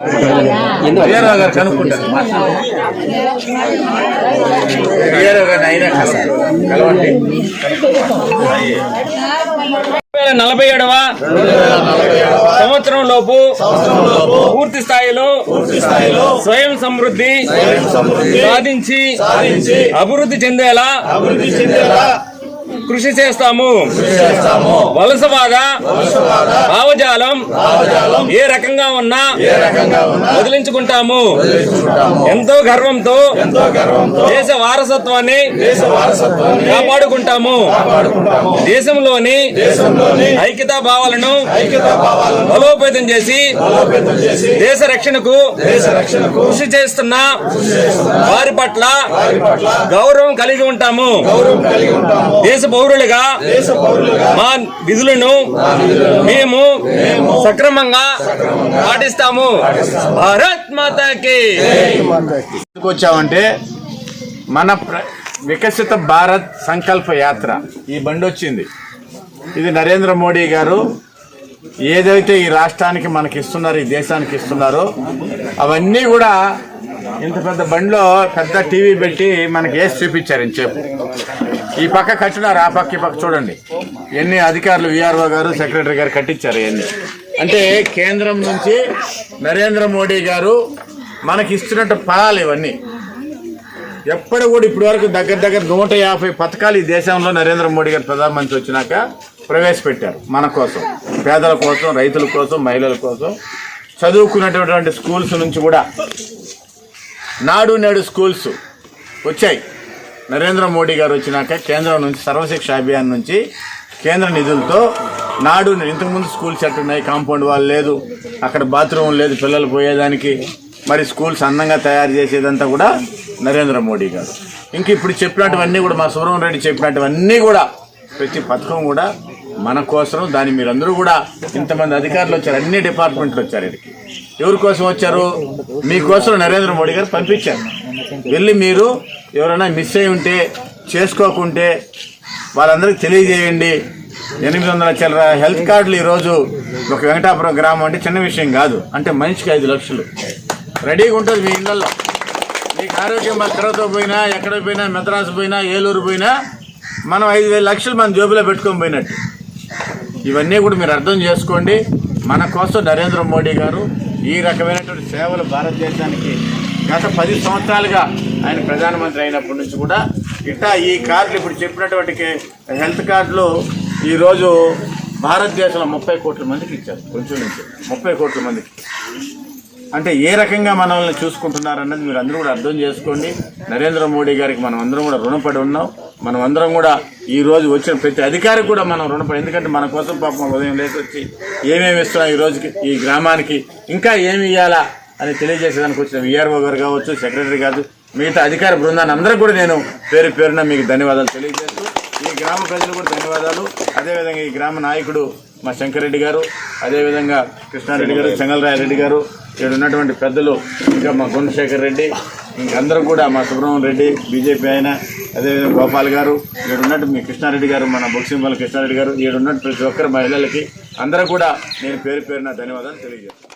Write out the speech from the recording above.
Hero గారు కనుక్కుంటారు hero గారు అయినా కలవండి వేల నలభై ఏడవ సంవత్సరం లోపు పూర్తి స్థాయిలో స్వయం సమృద్ధి సాధించి అభివృద్ధి చెందేలా కృషి చేస్తాము. వలసవాద భావజాలం ఏ రకంగా ఉన్నా వదిలించుకుంటాము. ఎంతో గర్వంతో దేశ వారసత్వాన్ని కాపాడుకుంటాము. దేశంలోని ఐక్యతా భావాలను బలోపేతం చేసి దేశ రక్షణకు కృషి చేస్తున్న వారి పట్ల గౌరవం కలిగి ఉంటాము. దేశ పౌరులుగా మా విధులను మేము సక్రమంగా పాటిస్తాము. భారత్ మాతాకి. ఎందుకు వచ్చామంటే మన ప్ర- వికసిత భారత్ సంకల్ప యాత్ర ఈ బండి వచ్చింది. ఇది నరేంద్ర మోడీ గారు ఏదైతే ఈ రాష్ట్రానికి మనకి ఇస్తున్నారు ఈ దేశానికి ఇస్తున్నారో అవన్నీ కూడా ఇంత పెద్ద బండిలో పెద్ద టీవీ పెట్టి మనకి వేసి చూపించారు ఇంతసేపు. ఈ పక్క కట్టినారు ఆ పక్క ఈ పక్క చూడండి. ఎన్ని అధికారులు విఆర్ఓ గారు సెక్రటరీ గారు కట్టించారు ఇవన్నీ. అంటే కేంద్రం నుంచి నరేంద్ర మోడీ గారు మనకి ఇస్తున్నట్టు ఫలాలు ఇవన్నీ. ఎప్పుడు కూడా ఇప్పటి వరకు దగ్గర దగ్గర నూట యాభై పథకాలు ఈ దేశంలో నరేంద్ర మోడీ గారు ప్రధానమంత్రి వచ్చినాక ప్రవేశపెట్టారు మన కోసం. పేదల కోసం రైతుల కోసం మహిళల కోసం. చదువుకున్నటువంటి స్కూల్స్ నుంచి కూడా నాడు నేడు స్కూల్స్ వచ్చాయి. నరేంద్ర మోడీ గారు వచ్చినాక కేంద్రం నుంచి సర్వశిక్ష అభియాన్ నుంచి కేంద్ర నిధులతో నాడు ఇంతకుముందు స్కూల్ సెట్ ఉన్నాయి కాంపౌండ్ వాళ్ళు లేదు అక్కడ బాత్రూమ్ లేదు పిల్లలు పోయేదానికి. మరి స్కూల్స్ అందంగా తయారు చేసేదంతా కూడా నరేంద్ర మోడీ గారు. ఇంక ఇప్పుడు చెప్పినటువన్నీ కూడా మా సుబ్రహ్మణ్య రెడ్డి చెప్పినటువన్నీ కూడా ప్రతి పథకం కూడా మన కోసం దాన్ని మీరందరూ కూడా ఇంతమంది అధికారులు వచ్చారు అన్ని డిపార్ట్మెంట్లు వచ్చారు ఇక్కడికి. ఎవరి కోసం వచ్చారు? మీకోసం నరేంద్ర మోడీ గారు పంపించారు. వెళ్ళి మీరు ఎవరైనా మిస్ అయి ఉంటే చేసుకోకుంటే వాళ్ళందరికీ తెలియజేయండి. ఎనిమిది వందల చిల్లర హెల్త్ కార్డులు ఈరోజు ఒక వెంకటాపురం గ్రామం అంటే చిన్న విషయం కాదు. అంటే మనిషికి ఐదు లక్షలు. రెడీగా ఉంటుంది మీ ఇళ్ళల్లో మీకు ఆరోగ్యం మా పోయినా ఎక్కడ పోయినా మెద్రాసు పోయినా ఏలూరు పోయినా మనం ఐదు వేల లక్షలు మన జోబులో పెట్టుకొని పోయినట్టు. ఇవన్నీ కూడా మీరు అర్థం చేసుకోండి. మన కోసం నరేంద్ర మోడీ గారు ఈ రకమైనటువంటి సేవలు భారతదేశానికి గత పది సంవత్సరాలుగా ఆయన ప్రధానమంత్రి అయినప్పటి నుంచి కూడా ఇట్టా ఈ కార్డులు ఇప్పుడు చెప్పినటువంటి హెల్త్ కార్డులు ఈరోజు భారతదేశంలో ముప్పై కోట్ల మందికి ఇచ్చారు కొంచెం నుంచి. ముప్పై కోట్ల మందికి. అంటే ఏ రకంగా మనల్ని చూసుకుంటున్నారన్నది మీరు అందరూ కూడా అర్థం చేసుకోండి. నరేంద్ర మోడీ గారికి మనం అందరం కూడా రుణపడి ఉన్నాం. మనం అందరం కూడా ఈ రోజు వచ్చిన ప్రతి అధికారికి కూడా మనం రుణపడి ఎందుకంటే మన కోసం పాపం ఉదయం లేచి వచ్చి ఏమేమి ఇస్తున్నాం ఈ రోజుకి ఈ గ్రామానికి ఇంకా ఏమి ఇవ్వాలా అని తెలియజేసేదానికి వచ్చిన విఆర్ఓ గారు కావచ్చు సెక్రటరీ కాదు మిగతా అధికార బృందాన్ని అందరూ కూడా నేను పేరు పేరున మీకు ధన్యవాదాలు తెలియజేస్తూ ఈ గ్రామ ప్రజలు కూడా ధన్యవాదాలు. అదేవిధంగా ఈ గ్రామ నాయకుడు మా శంకరెడ్డి గారు అదేవిధంగా కృష్ణారెడ్డి గారు చెంగలరాయరెడ్డి గారు ఇక్కడ ఉన్నటువంటి పెద్దలు ఇంకా మా గుణశేఖర్ రెడ్డి ఇంకందరూ కూడా మా సుబ్రహ్మణ్యం రెడ్డి బీజేపీ ఆయన అదేవిధంగా గోపాల్ గారు ఇక్కడ ఉన్నట్టు మీ కృష్ణారెడ్డి గారు మన బొక్సింపల్లి కృష్ణారెడ్డి గారు ఇక్కడ ఉన్నట్టు ప్రతి ఒక్కరు మహిళలకి అందరూ కూడా నేను పేరు పేరున ధన్యవాదాలు తెలియజేస్తాను